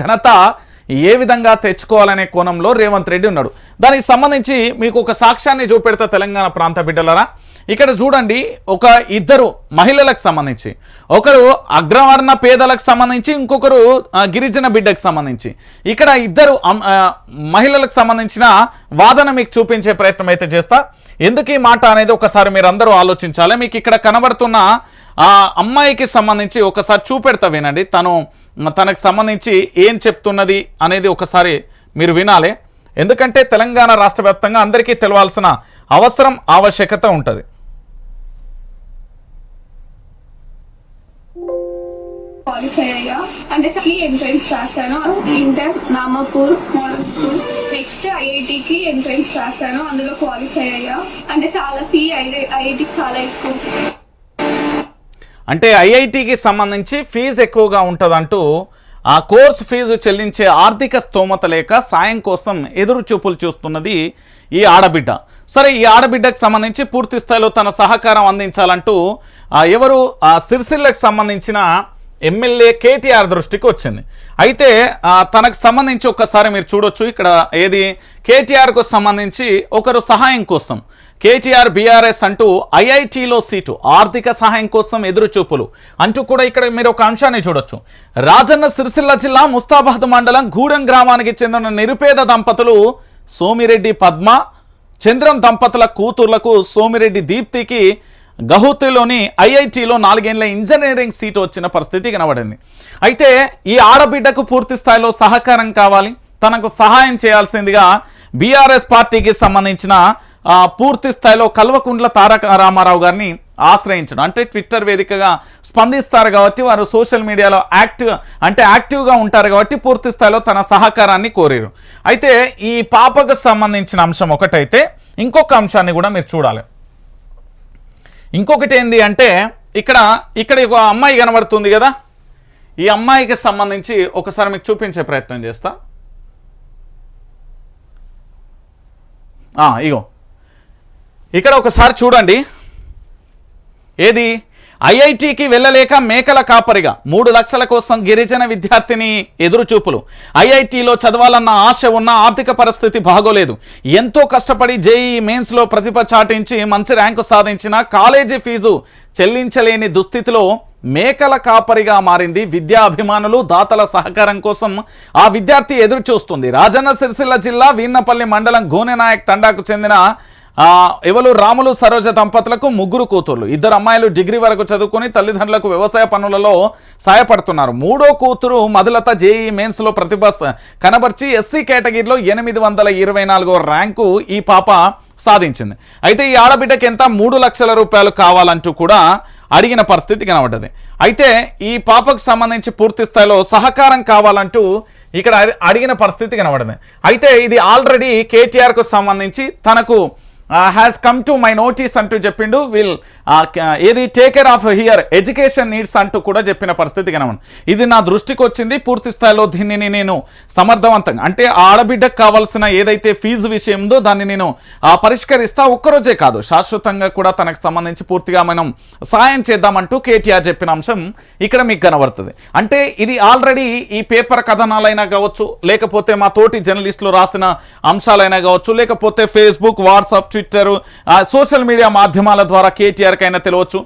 ఘనత ఏ విధంగా తెచ్చుకోవాలనే కోణంలో రేవంత్ రెడ్డి ఉన్నాడు. దానికి సంబంధించి మీకు ఒక సాక్ష్యాన్ని చూపెడతా తెలంగాణ ప్రాంత బిడ్డలరా. ఇక్కడ చూడండి ఒక ఇద్దరు మహిళలకు సంబంధించి ఒకరు అగ్రవర్ణ పేదలకు సంబంధించి ఇంకొకరు గిరిజన బిడ్డకు సంబంధించి. ఇక్కడ ఇద్దరు మహిళలకు సంబంధించిన వాదన మీకు చూపించే ప్రయత్నం అయితే చేస్తా. ఎందుకు ఈ మాట అనేది ఒకసారి మీరు అందరూ ఆలోచించాలి. మీకు ఇక్కడ కనబడుతున్న ఆ అమ్మాయికి సంబంధించి ఒకసారి చూపెడతా వినండి. తను తనకు సంబంధించి ఏం చెప్తున్నది అనేది ఒకసారి మీరు వినాలి. ఎందుకంటే తెలంగాణ రాష్ట్ర వ్యాప్తంగా అందరికీ తెలవాల్సిన అవసరం ఆవశ్యకత ఉంటుంది. క్వాలిఫై అయ్యా. అంటే చాలా ఎంట్రన్స్ రాశాను. Inter Namapur model school next ఐఐటికి entrance రాశాను. అందులో క్వాలిఫై అయ్యా. అంటే చాలా ఫీ ఐఐటికి చాలా ఎక్కువ. అంటే ఐఐటికి సంబంధించి ఫీజు ఎక్కువగా ఉంటుందంటూ ఆ కోర్స్ ఫీజు చెల్లించే ఆర్థిక స్తోమత లేక సాయం కోసం ఎదురు చూపులు చూస్తున్నది ఈ ఆడబిడ్డ. సరే ఈ ఆడబిడ్డకు సంబంధించి పూర్తి స్థాయిలో తన సహకారం అందించాలంటూ ఎవరు ఆ సిరిసిల్లకు సంబంధించిన ఎమ్మెల్యే కేటీఆర్ దృష్టికి వచ్చింది. అయితే తనకు సంబంధించి ఒక్కసారి మీరు చూడొచ్చు ఇక్కడ ఏది కేటీఆర్కు సంబంధించి ఒకరు సహాయం కోసం. కేటీఆర్ బీఆర్ఎస్ అంటూ ఐఐటీలో సీటు ఆర్థిక సహాయం కోసం ఎదురుచూపులు. అంటూ కూడా ఇక్కడ మీరు ఒక అంశాన్ని చూడొచ్చు. రాజన్న సిరిసిల్ల జిల్లా ముస్తాబాద్ మండలం గూడెం గ్రామానికి చెందిన నిరుపేద దంపతులు సోమిరెడ్డి పద్మ చంద్రం దంపతుల కూతుర్లకు సోమిరెడ్డి దీప్తికి గహూతిలోని ఐఐటిలో నాలుగేళ్ళ ఇంజనీరింగ్ సీటు వచ్చిన పరిస్థితి కనబడింది. అయితే ఈ ఆడబిడ్డకు పూర్తి స్థాయిలో సహకారం కావాలి తనకు సహాయం చేయాల్సిందిగా బీఆర్ఎస్ పార్టీకి సంబంధించిన పూర్తి స్థాయిలో కల్వకుంట్ల తారక రామారావు గారిని ఆశ్రయించడం. అంటే ట్విట్టర్ వేదికగా స్పందిస్తారు కాబట్టి వారు సోషల్ మీడియాలో యాక్టివ్ అంటే యాక్టివ్గా ఉంటారు కాబట్టి పూర్తి స్థాయిలో తన సహకారాన్ని కోరారు. అయితే ఈ పాపకు సంబంధించిన అంశం ఒకటైతే ఇంకొక అంశాన్ని కూడా మీరు చూడాలి. ఇంకొకటి ఏంది అంటే ఇక్కడ ఇక్కడ ఒక అమ్మాయి కనబడుతుంది కదా? ఈ అమ్మాయికి సంబంధించి ఒకసారి మీకు చూపించే ప్రయత్నం చేస్తా. ఇగో. ఇక్కడ ఒకసారి చూడండి. ఏది? ఐఐటికి వెళ్ళలేక మేకల కాపరిగా మూడు లక్షల కోసం గిరిజన విద్యార్థిని ఎదురుచూపులు. ఐఐటిలో చదవాలన్న ఆశ ఉన్న ఆర్థిక పరిస్థితి బాగోలేదు. ఎంతో కష్టపడి జేఈ మెయిన్స్లో ప్రతిభ చాటించి మంచి ర్యాంకు సాధించిన కాలేజీ ఫీజు చెల్లించలేని దుస్థితిలో మేకల కాపరిగా మారింది విద్యా అభిమానులు దాతల సహకారం కోసం ఆ విద్యార్థి ఎదురుచూస్తుంది. రాజన్న సిరిసిల్ల జిల్లా వీన్నపల్లి మండలం గోనెనాయక్ తండాకు చెందిన ఎవరు రాములు సరోజ దంపతులకు ముగ్గురు కూతుర్లు. ఇద్దరు అమ్మాయిలు డిగ్రీ వరకు చదువుకొని తల్లిదండ్రులకు వ్యవసాయ పనులలో సాయపడుతున్నారు మూడో కూతురు మధులత జేఈ మెయిన్స్లో ప్రతిభ స- కనబర్చి ఎస్సీ కేటగిరీలో ఎనిమిది వందల ఇరవై నాలుగో ర్యాంకు ఈ పాప సాధించింది. అయితే ఈ ఆడబిడ్డకి ఎంత? మూడు లక్షల రూపాయలు కావాలంటూ కూడా అడిగిన పరిస్థితి కనబడ్డది. అయితే ఈ పాపకు సంబంధించి పూర్తి స్థాయిలో సహకారం కావాలంటూ ఇక్కడ అడిగిన పరిస్థితి కనబడింది అయితే ఇది ఆల్రెడీ కేటీఆర్కు సంబంధించి తనకు has come to my notice అంటూ చెప్పిండు. విల్ uh, ఏది take care of here education needs అంటూ కూడా చెప్పిన పరిస్థితి కనబడి ఇది నా దృష్టికి వచ్చింది. పూర్తి స్థాయిలో దీనిని నేను సమర్థవంతంగా అంటే ఆడబిడ్డకు కావాల్సిన ఏదైతే ఫీజు విషయం ఉందో దాన్ని నేను పరిష్కరిస్తా ఒక్కరోజే కాదు. శాశ్వతంగా కూడా తనకు సంబంధించి పూర్తిగా మనం సాయం చేద్దామంటూ కేటీఆర్ చెప్పిన అంశం ఇక్కడ మీకు కనబడుతుంది. అంటే ఇది ఆల్రెడీ ఈ పేపర్ కథనాలైనా కావచ్చు లేకపోతే మా తోటి జర్నలిస్టులు రాసిన అంశాలైనా కావచ్చు లేకపోతే Facebook WhatsApp Twitter social media మాధ్యమాల ద్వారా కేటీఆర్కి అయినా తెలియవచ్చు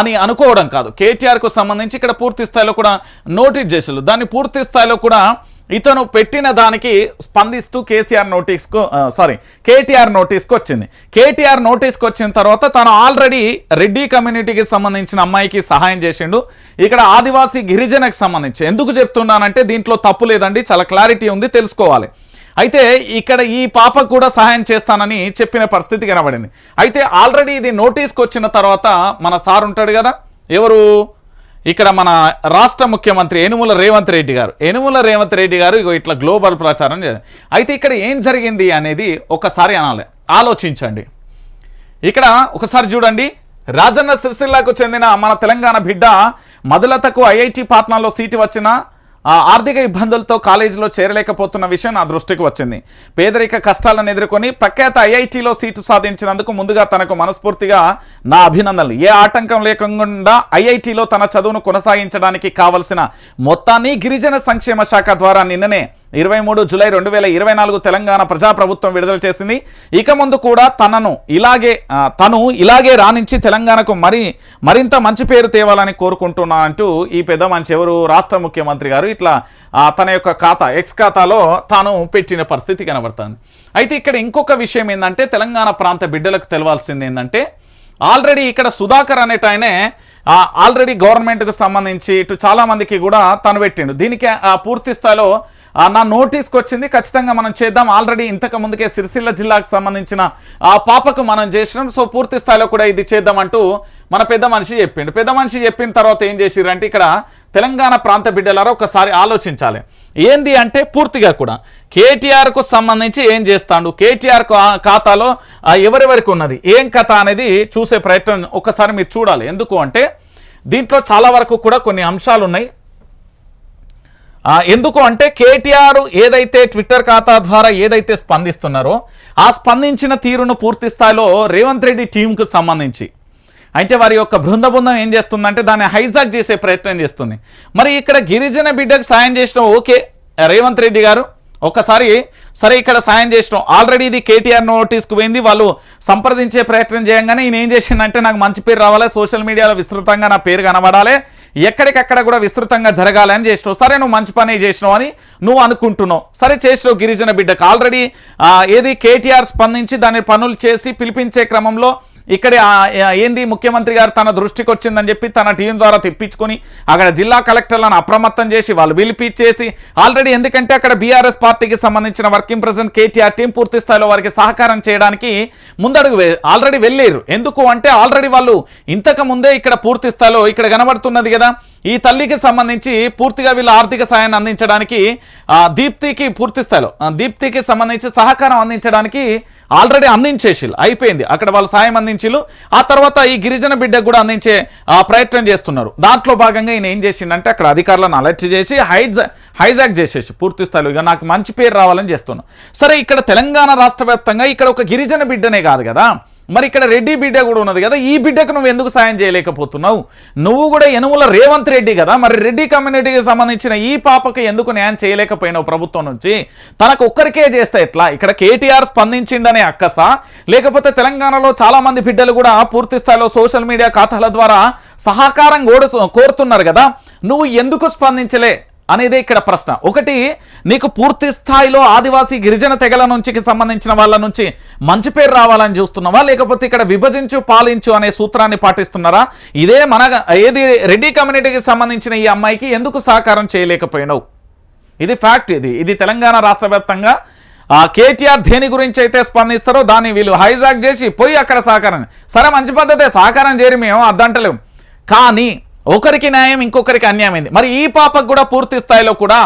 అని అనుకోవడం కాదు. కేటీఆర్కు సంబంధించి ఇక్కడ పూర్తి స్థాయిలో కూడా నోటీస్ చేసారు దాన్ని పూర్తి స్థాయిలో కూడా ఇతను పెట్టిన దానికి స్పందిస్తూ కేసీఆర్ నోటీస్కు సారీ కేటీఆర్ నోటీస్కి వచ్చింది. కేటీఆర్ నోటీస్కి వచ్చిన తర్వాత తను ఆల్రెడీ రెడ్డి కమ్యూనిటీకి సంబంధించిన అమ్మాయికి సహాయం చేసిండు. ఇక్కడ ఆదివాసీ గిరిజనకు సంబంధించి ఎందుకు చెప్తున్నానంటే దీంట్లో తప్పు లేదండి చాలా క్లారిటీ ఉంది తెలుసుకోవాలి. అయితే ఇక్కడ ఈ పాపకు కూడా సహాయం చేస్తానని చెప్పిన పరిస్థితి కనబడింది. అయితే ఆల్రెడీ ఇది నోటీస్కి వచ్చిన తర్వాత మన సార్ ఉంటాడు కదా? ఎవరు? ఇక్కడ మన రాష్ట్ర ముఖ్యమంత్రి ఏనుముల రేవంత్ రెడ్డి గారు. ఏనుముల రేవంత్ రెడ్డి గారు ఇగో ఇట్లా గ్లోబల్ ప్రచారం అయితే ఇక్కడ ఏం జరిగింది అనేది ఒకసారి అనాలి. ఆలోచించండి. ఇక్కడ ఒకసారి చూడండి. రాజన్న సిరిసిల్లాకు చెందిన మన తెలంగాణ బిడ్డ మధులతకు ఐఐటి పాట్నాలో సీటు వచ్చిన ఆర్థిక ఇబ్బందులతో కాలేజీలో చేరలేకపోతున్న విషయం నా దృష్టికి వచ్చింది. పేదరిక కష్టాలను ఎదుర్కొని ప్రఖ్యాత ఐఐటీలో సీటు సాధించినందుకు ముందుగా తనకు మనస్ఫూర్తిగా నా అభినందనలు. ఏ ఆటంకం లేకుండా ఐఐటీలో తన చదువును కొనసాగించడానికి కావలసిన మొత్తాన్ని గిరిజన సంక్షేమ శాఖ ద్వారా నిన్ననే ఇరవై మూడు జూలై రెండు వేల ఇరవై నాలుగు తెలంగాణ ప్రజాప్రభుత్వం విడుదల చేసింది. ఇక ముందు కూడా తనను ఇలాగే తను ఇలాగే రాణించి తెలంగాణకు మరి మరింత మంచి పేరు తేవాలని కోరుకుంటున్నా అంటూ ఈ పెద్ద మనిషి ఎవరు? రాష్ట్ర ముఖ్యమంత్రి గారు. ఇట్లా తన యొక్క ఖాతా ఎక్స్ ఖాతాలో తాను పెట్టిన పరిస్థితి కనబడుతుంది. అయితే ఇక్కడ ఇంకొక విషయం ఏంటంటే తెలంగాణ ప్రాంత బిడ్డలకు తెలవాల్సింది ఏంటంటే ఆల్రెడీ ఇక్కడ సుధాకర్ అనేట ఆయనే ఆల్రెడీ గవర్నమెంట్కు సంబంధించి ఇటు చాలామందికి కూడా తను పెట్టిండు. దీనికి పూర్తి స్థాయిలో నా నోటీస్కి వచ్చింది ఖచ్చితంగా మనం చేద్దాం. ఆల్రెడీ ఇంతకు ముందుకే సిరిసిల్ల జిల్లాకు సంబంధించిన ఆ పాపకు మనం చేసినాం. సో పూర్తి స్థాయిలో కూడా ఇది చేద్దామంటూ మన పెద్ద మనిషి చెప్పిండు. పెద్ద మనిషి చెప్పిన తర్వాత ఏం చేసిరంటే ఇక్కడ తెలంగాణ ప్రాంత బిడ్డలారా ఒకసారి ఆలోచించాలి. ఏంది అంటే పూర్తిగా కూడా కేటీఆర్కు సంబంధించి ఏం చేస్తాడు? కేటీఆర్కు ఖాతాలో ఎవరెవరికి ఉన్నది? ఏం కథ అనేది చూసే ప్రయత్నం ఒకసారి మీరు చూడాలి. ఎందుకు అంటే దీంట్లో చాలా వరకు కూడా కొన్ని అంశాలు ఉన్నాయి ఎందుకు అంటే కేటీఆర్ ఏదైతే ట్విట్టర్ ఖాతా ద్వారా ఏదైతే స్పందిస్తున్నారో ఆ స్పందించిన తీరును పూర్తి స్థాయిలో రేవంత్ రెడ్డి టీంకు సంబంధించి. అయితే వారి యొక్క బృంద బృందం ఏం చేస్తుందంటే దాన్ని హైజాక్ చేసే ప్రయత్నం చేస్తుంది. మరి ఇక్కడ గిరిజన బిడ్డకు సాయం చేసిన ఓకే రేవంత్ రెడ్డి గారు ఒకసారి సరే ఇక్కడ సాయం చేసినాం. ఆల్రెడీ ఇది కేటీఆర్ నోటీస్కి పోయింది వాళ్ళు సంప్రదించే ప్రయత్నం చేయంగానే ఈయన ఏం చేసిందంటే నాకు మంచి పేరు రావాలి సోషల్ మీడియాలో విస్తృతంగా నా పేరు కనబడాలి ఎక్కడికక్కడ కూడా విస్తృతంగా జరగాలని చేసినావు. సరే నువ్వు మంచి పని చేసినావు అని నువ్వు అనుకుంటున్నావు. సరే చేసినావు గిరిజన బిడ్డకు. ఆల్రెడీ ఏది కేటీఆర్ స్పందించి దాని పనులు చేసి పిలిపించే క్రమంలో ఇక్కడ ఏంది ముఖ్యమంత్రి గారు తన దృష్టికి వచ్చిందని చెప్పి తన టీం ద్వారా తెప్పించుకొని అక్కడ జిల్లా కలెక్టర్లను అప్రమత్తం చేసి వాళ్ళు పిలిపించేసి ఆల్రెడీ ఎందుకంటే అక్కడ బీఆర్ఎస్ పార్టీకి సంబంధించిన వర్కింగ్ ప్రెసిడెంట్ కేటీఆర్ టీం పూర్తి స్థాయిలో వారికి సహకారం చేయడానికి ముందడుగు ఆల్రెడీ వెళ్ళారు ఎందుకు అంటే ఆల్రెడీ వాళ్ళు ఇంతకు ముందే ఇక్కడ పూర్తి స్థాయిలో ఇక్కడ కనబడుతున్నది కదా. ఈ తల్లికి సంబంధించి పూర్తిగా వీళ్ళ ఆర్థిక సాయాన్ని అందించడానికి దీప్తికి పూర్తి స్థాయిలో ఆ, దీప్తికి సంబంధించి సహకారం అందించడానికి ఆల్రెడీ అందించేసిళ్ళు అయిపోయింది. అక్కడ వాళ్ళు సాయం అందించిలు ఆ తర్వాత ఈ గిరిజన బిడ్డకు కూడా అందించే ప్రయత్నం చేస్తున్నారు. దాంట్లో భాగంగా ఈయన ఏం చేసిండంటే అక్కడ అధికారులను అలర్ట్ చేసి హైజా హైజాక్ చేసేసి పూర్తి స్థాయిలో ఇక నాకు మంచి పేరు రావాలని చేస్తున్నాను సరే ఇక్కడ తెలంగాణ రాష్ట్ర వ్యాప్తంగా ఇక్కడ ఒక గిరిజన బిడ్డనే కాదు కదా. మరి ఇక్కడ రెడ్డి బిడ్డ కూడా ఉన్నది కదా ఈ బిడ్డకు నువ్వు ఎందుకు సాయం చేయలేకపోతున్నావు? నువ్వు కూడా ఎనుముల రేవంత్ రెడ్డి కదా మరి రెడ్డి కమ్యూనిటీకి సంబంధించిన ఈ పాపకు ఎందుకు న్యాయం చేయలేకపోయినావు ప్రభుత్వం నుంచి? తనకు ఒక్కరికే చేస్తే ఎట్లా? ఇక్కడ కేటీఆర్ స్పందించిండనే అక్కస. లేకపోతే తెలంగాణలో చాలామంది బిడ్డలు కూడా పూర్తి స్థాయిలో సోషల్ మీడియా ఖాతాల ద్వారా సహకారం కోరుతున్నారు కదా. నువ్వు ఎందుకు స్పందించలే? అనేదే ఇక్కడ ప్రశ్న. ఒకటి నీకు పూర్తి స్థాయిలో ఆదివాసీ గిరిజన తెగల నుంచి సంబంధించిన వాళ్ళ నుంచి మంచి పేరు రావాలని చూస్తున్నావా? లేకపోతే ఇక్కడ విభజించు పాలించు అనే సూత్రాన్ని పాటిస్తున్నారా? ఇదే మన ఏది రెడ్డి కమ్యూనిటీకి సంబంధించిన ఈ అమ్మాయికి ఎందుకు సహకారం చేయలేకపోయినావు? ఇది ఫ్యాక్ట్ ఇది. ఇది తెలంగాణ రాష్ట్ర కేటీఆర్ దేని గురించి అయితే స్పందిస్తారో దాన్ని వీళ్ళు హైజాక్ చేసి పోయి అక్కడ సహకారం. సరే మంచి పద్ధతే సహకారం చేరి మేము అద్దంటలేము కానీ ఒకరికి న్యాయం ఇంకొకరికి అన్యాయమైంది మరి ఈ పాపకు కూడా పూర్తి స్థాయిలో కూడా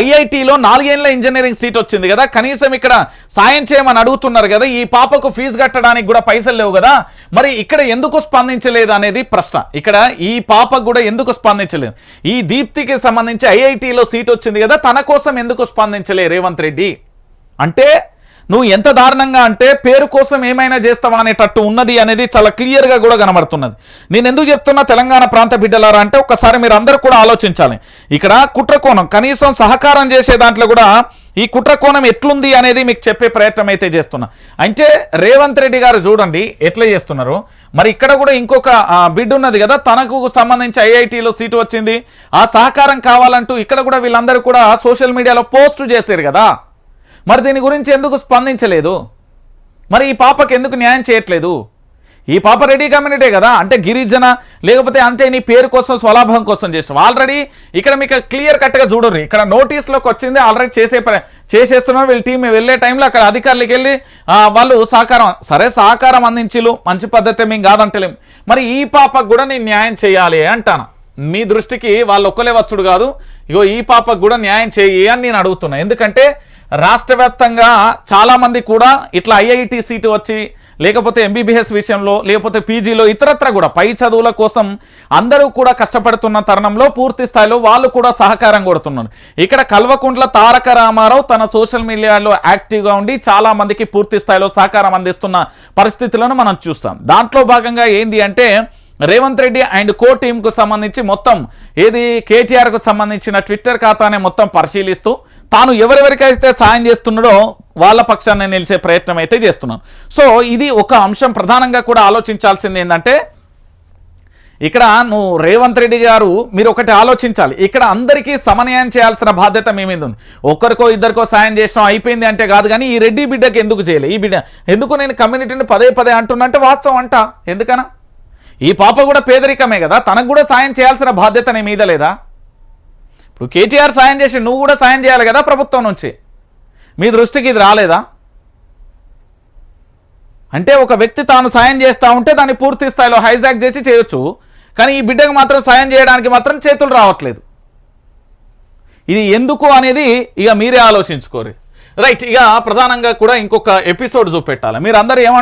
ఐఐటిలో నాలుగేళ్ళ ఇంజనీరింగ్ సీట్ వచ్చింది కదా. కనీసం ఇక్కడ సాయం చేయమని అడుగుతున్నారు కదా. ఈ పాపకు ఫీజు కట్టడానికి కూడా పైసలు లేవు కదా. మరి ఇక్కడ ఎందుకు స్పందించలేదు అనేది ప్రశ్న. ఇక్కడ ఈ పాపకు కూడా ఎందుకు స్పందించలేదు? ఈ దీప్తికి సంబంధించి ఐఐటిలో సీట్ వచ్చింది కదా. తన కోసం ఎందుకు స్పందించలే రేవంత్ రెడ్డి? అంటే నువ్వు ఎంత దారుణంగా అంటే పేరు కోసం ఏమైనా చేస్తావా అనేటట్టు ఉన్నది అనేది చాలా క్లియర్గా కూడా కనబడుతున్నది. నేను ఎందుకు చెప్తున్నా తెలంగాణ ప్రాంత బిడ్డలారా అంటే ఒక్కసారి మీరు అందరూ కూడా ఆలోచించాలి. ఇక్కడ కుట్రకోణం కనీసం సహకారం చేసే దాంట్లో కూడా ఈ కుట్రకోణం ఎట్లుంది అనేది మీకు చెప్పే ప్రయత్నం అయితే చేస్తున్నా. అంటే రేవంత్ రెడ్డి గారు చూడండి ఎట్లా చేస్తున్నారు? మరి ఇక్కడ కూడా ఇంకొక ఆ, బిడ్డ ఉన్నది కదా తనకు సంబంధించి ఐఐటిలో సీటు వచ్చింది. ఆ సహకారం కావాలంటూ ఇక్కడ కూడా వీళ్ళందరూ కూడా సోషల్ మీడియాలో పోస్ట్ చేశారు కదా. మరి దీని గురించి ఎందుకు స్పందించలేదు? మరి ఈ పాపకి ఎందుకు న్యాయం చేయట్లేదు? ఈ పాప రెడీ కమ్యూనిటీ కదా అంటే గిరిజన లేకపోతే అంతే నీ పేరు కోసం స్వలాభం కోసం చేసాం ఆల్రెడీ ఇక్కడ మీకు క్లియర్ కట్గా చూడరు. ఇక్కడ నోటీస్లోకి వచ్చింది ఆల్రెడీ చేసే చేసేస్తున్నాం. చేసేస్తున్నారు వీళ్ళ టీం వెళ్ళే టైంలో అక్కడ అధికారులకు వెళ్ళి వాళ్ళు సహకారం సరే సహకారం అందించిలు మంచి పద్ధతి మేము కాదంటలేం. మరి ఈ పాపకు కూడా నేను న్యాయం చేయాలి అంటాను? మీ దృష్టికి వాళ్ళు ఒక్కలే వచ్చుడు కాదు. ఇగో ఈ పాపకు కూడా న్యాయం చేయి అని నేను అడుగుతున్నా. ఎందుకంటే రాష్ట్ర వ్యాప్తంగా చాలామంది కూడా ఇట్లా ఐఐటి సీటు వచ్చి లేకపోతే ఎంబీబీఎస్ విషయంలో లేకపోతే పీజీలో ఇతరత్ర కూడా పై చదువుల కోసం అందరూ కూడా కష్టపడుతున్న తరుణంలో పూర్తి స్థాయిలో వాళ్ళు కూడా సహకారం కొడుతున్నారు. ఇక్కడ కల్వకుంట్ల తారక రామారావు తన సోషల్ మీడియాలో యాక్టివ్గా ఉండి చాలామందికి పూర్తి స్థాయిలో సహకారం అందిస్తున్న పరిస్థితులను మనం చూస్తాం. దాంట్లో భాగంగా ఏంది అంటే రేవంత్ రెడ్డి అండ్ కో టీంకు సంబంధించి మొత్తం ఏది కేటీఆర్కు సంబంధించిన ట్విట్టర్ ఖాతానే మొత్తం పరిశీలిస్తూ తాను ఎవరెవరికైతే సాయం చేస్తున్నాడో వాళ్ళ పక్షాన్ని నిలిచే ప్రయత్నం అయితే చేస్తున్నాను సో ఇది ఒక అంశం ప్రధానంగా కూడా ఆలోచించాల్సింది ఏంటంటే ఇక్కడ నువ్వు రేవంత్ రెడ్డి గారు మీరు ఒకటి ఆలోచించాలి. ఇక్కడ అందరికీ సమన్వయం చేయాల్సిన బాధ్యత మీ మీద ఉంది. ఒక్కరికో ఇద్దరికో సాయం చేసినాం అయిపోయింది అంటే కాదు కానీ ఈ రెడ్డి బిడ్డకి ఎందుకు చేయలే? ఈ బిడ్డ ఎందుకు నేను కమ్యూనిటీని పదే పదే అంటున్నా అంటే వాస్తవం అంట. ఎందుకనా ఈ పాప కూడా పేదరికమే కదా తనకు కూడా సాయం చేయాల్సిన బాధ్యత నీ మీద లేదా? ఇప్పుడు కేటీఆర్ సాయం చేసి నువ్వు కూడా సాయం చేయాలి కదా ప్రభుత్వం నుంచి. మీ దృష్టికి ఇది రాలేదా? అంటే ఒక వ్యక్తి తాను సాయం చేస్తూ ఉంటే దాన్ని పూర్తి స్థాయిలో హైజాక్ చేసి చేయొచ్చు కానీ ఈ బిడ్డకు మాత్రం సాయం చేయడానికి మాత్రం చేతులు రావట్లేదు. ఇది ఎందుకు అనేది ఇక మీరే ఆలోచించుకోరు. రైట్ ఇక ప్రధానంగా కూడా ఇంకొక ఎపిసోడ్ చూపెట్టాలి. మీరు అందరూ ఏమంటారు?